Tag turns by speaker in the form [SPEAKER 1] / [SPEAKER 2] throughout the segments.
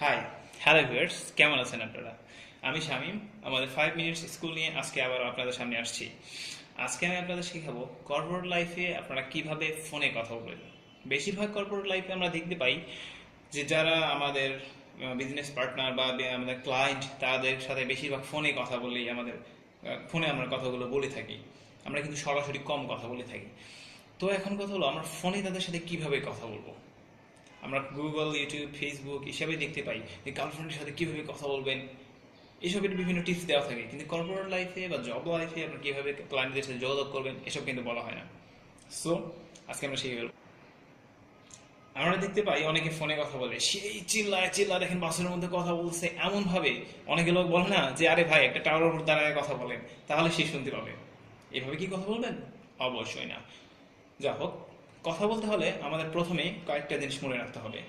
[SPEAKER 1] Hi hello viewers কেমন আছেন আপনারা? আমি শামীম। আমাদের ফাইভ মিনিটস স্কুল নিয়ে আজকে আবার আপনাদের সামনে আসছি। আজকে আমি আপনাদের শেখাবো কর্পোরেট লাইফে আপনারা কীভাবে ফোনে কথা বলবেন। বেশিরভাগ কর্পোরেট লাইফে আমরা দেখতে পাই যে যারা আমাদের বিজনেস পার্টনার বা আমাদের ক্লায়েন্ট তাদের সাথে বেশিরভাগ ফোনে কথা বললেই আমাদের ফোনে আমরা কথাগুলো বলে থাকি। আমরা কিন্তু সরাসরি কম কথা বলে থাকি। তো এখন কথা হলো, আমরা ফোনে তাদের সাথে কীভাবে কথা বলব? আমরা গুগল ইউটিউব ফেসবুক এসবে দেখতে পাই যে গার্লফ্রেন্ডের সাথে কীভাবে কথা বলবেন। এসবের বিভিন্ন টিপস দেওয়া থাকে। কিন্তু কর্পোরেট লাইফে বা জব লাইফে আপনার কীভাবে ক্লায়েন্টদের সাথে যোগাযোগ করবেন, এসব কিন্তু বলা হয় না। সো আজকে আমরা শিখে আমরা দেখতে পাই অনেকে ফোনে কথা বলে, সেই চিল্লায় চিল্লা দেখেন বাসের মধ্যে কথা বলছে। এমন ভাবে অনেকে লোক বলে না যে, আরে ভাই, একটা টাওয়ার উপর দাঁড়ায় কথা বলেন। তাহলে সে শুনতে পাবে। এভাবে কি কথা বলবেন? অবশ্যই না। যা হোক কথা বলতে হলে আমাদের প্রথমে কয়েকটা জিনিস মনে রাখতে হবে।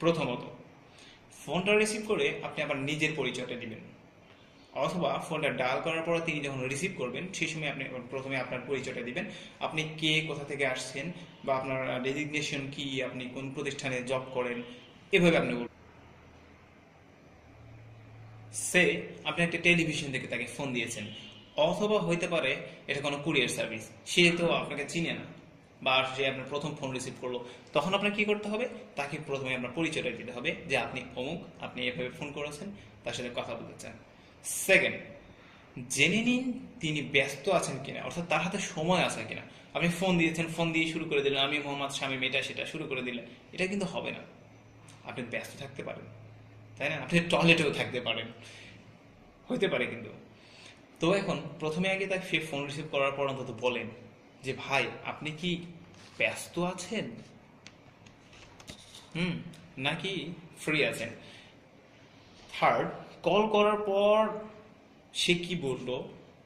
[SPEAKER 1] প্রথমত, ফোনটা রিসিভ করে আপনি আবার নিজের পরিচয়টা দিবেন। অথবা ফোনটা ডায়াল করার পর তিনি যখন রিসিভ করবেন, সেই সময় আপনি প্রথমে আপনার পরিচয়টা দিবেন। আপনি কে, কোথা থেকে আসছেন বা আপনার ডেজিগনেশন কি, আপনি কোন প্রতিষ্ঠানে জব করেন, এভাবে আপনি বলবেন। সে আপনি একটা টেলিভিশন থেকে তাকে ফোন দিয়েছেন। অথবা হইতে পারে এটা কোনো কুরিয়ার সার্ভিস সে তো আপনাকে চিনে না। বা সে আপনার প্রথম ফোন রিসিভ করল, তখন আপনার কি করতে হবে? তাকে প্রথমে আপনার পরিচয়টা দিতে হবে যে আপনি অমুক, আপনি এভাবে ফোন করেছেন, তার সাথে কথা বলতে চান। সেকেন্ড জেনে নিন তিনি ব্যস্ত আছেন কিনা, অর্থাৎ তার হাতে সময় আছে কিনা। আপনি ফোন দিয়েছেন ফোন দিয়ে শুরু করে দিলেন, আমি মোহাম্মদ স্বামী এটা সেটা, শুরু করে দিলেন। এটা কিন্তু হবে না। আপনি ব্যস্ত থাকতে পারেন, তাই না? আপনি টয়লেটেও থাকতে পারেন। হইতে পারে কিন্তু। তো এখন প্রথমে আগে তাকে ফোন রিসিভ করার পর অন্তত বলেন। যে ভাই, আপনি কি ব্যস্ত আছেন? হুম, নাকি ফ্রি আছেন? থার্ড কল করার পর সে কি বলল?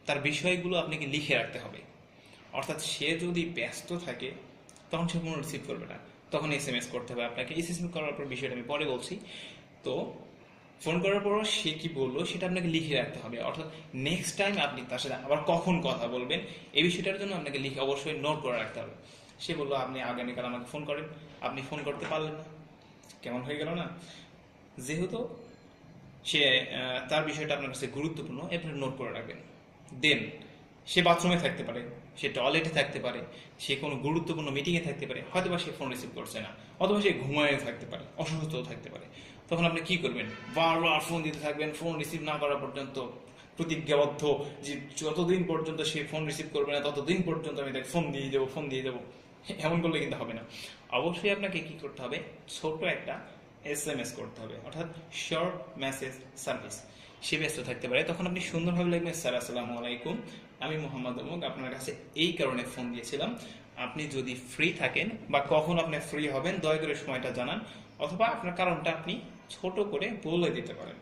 [SPEAKER 1] তার বিষয়গুলো আপনাকে লিখে রাখতে হবে। অর্থাৎ সে যদি ব্যস্ত থাকে, তখন সে ফোন রিসিভ করবে না। তখন এস এম এস করতে হবে আপনাকে। এস এম এস করার পর বিষয়টা আমি পরে বলছি। তো ফোন করার পর সে কি বলল সেটা আপনাকে লিখে রাখতে হবে। অর্থাৎ নেক্সট টাইম আপনি তার সাথে আবার কখন কথা বলবেন, এই বিষয়টার জন্য আপনাকে লিখে অবশ্যই নোট করে রাখতে হবে। সে বলল, আপনি আগামীকাল আমাকে ফোন করেন। আপনি ফোন করতে পারলেন না। কেমন হয়ে গেল না? যেহেতু সে তার বিষয়টা আপনার কাছে গুরুত্বপূর্ণ আপনি নোট করে রাখবেন। দেন সে বাথরুমে থাকতে পারে, সে টয়লেটে থাকতে পারে, সে কোনো গুরুত্বপূর্ণ মিটিংয়ে থাকতে পারে হয়তো বা সে ফোন রিসিভ করছে না, অথবা সে ঘুমায় থাকতে পারে অসুস্থ থাকতে পারে। তখন আপনি কি করবেন? বারবার ফোন দিতে থাকবেন ফোন রিসিভ না করা পর্যন্ত প্রতিজ্ঞাবদ্ধ যে যতদিন পর্যন্ত সে ফোন রিসিভ করবে না, ততদিন পর্যন্ত আমি তাকে ফোন দিয়ে দেবো ফোন দিয়ে দেবো। এমন করলে কিন্তু হবে না। অবশ্যই আপনাকে কি করতে হবে? ছোট একটা এস এম এস করতে হবে, অর্থাৎ শর্ট মেসেজ সার্ভিস সে ব্যস্ত থাকতে পারে। তখন আপনি সুন্দরভাবে লিখবেন, স্যার, আসসালামু আলাইকুম। আমি মোহাম্মদ অমুক, আপনার কাছে এই কারণে ফোন দিয়েছিলাম। আপনি যদি ফ্রি থাকেন বা কখন আপনি ফ্রি হবেন, দয়া করে সময়টা জানান, অথবা আপনার কারণটা আপনি ছোট করে বলে দিতে পারেন।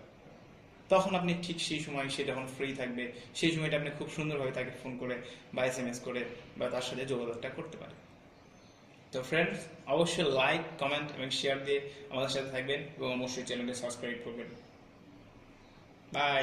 [SPEAKER 1] তখন আপনি ঠিক সেই সময় সে যখন ফ্রি থাকবে, সেই সময়টা আপনি খুব সুন্দরভাবে তাকে ফোন করে বা এস এম এস করে বা তার সাথে যোগাযোগটা করতে পারেন। তো ফ্রেন্ডস অবশ্যই লাইক কমেন্ট এবং শেয়ার দিয়ে আমাদের সাথে থাকবেন এবং অবশ্যই চ্যানেলটি সাবস্ক্রাইব করবেন। বাই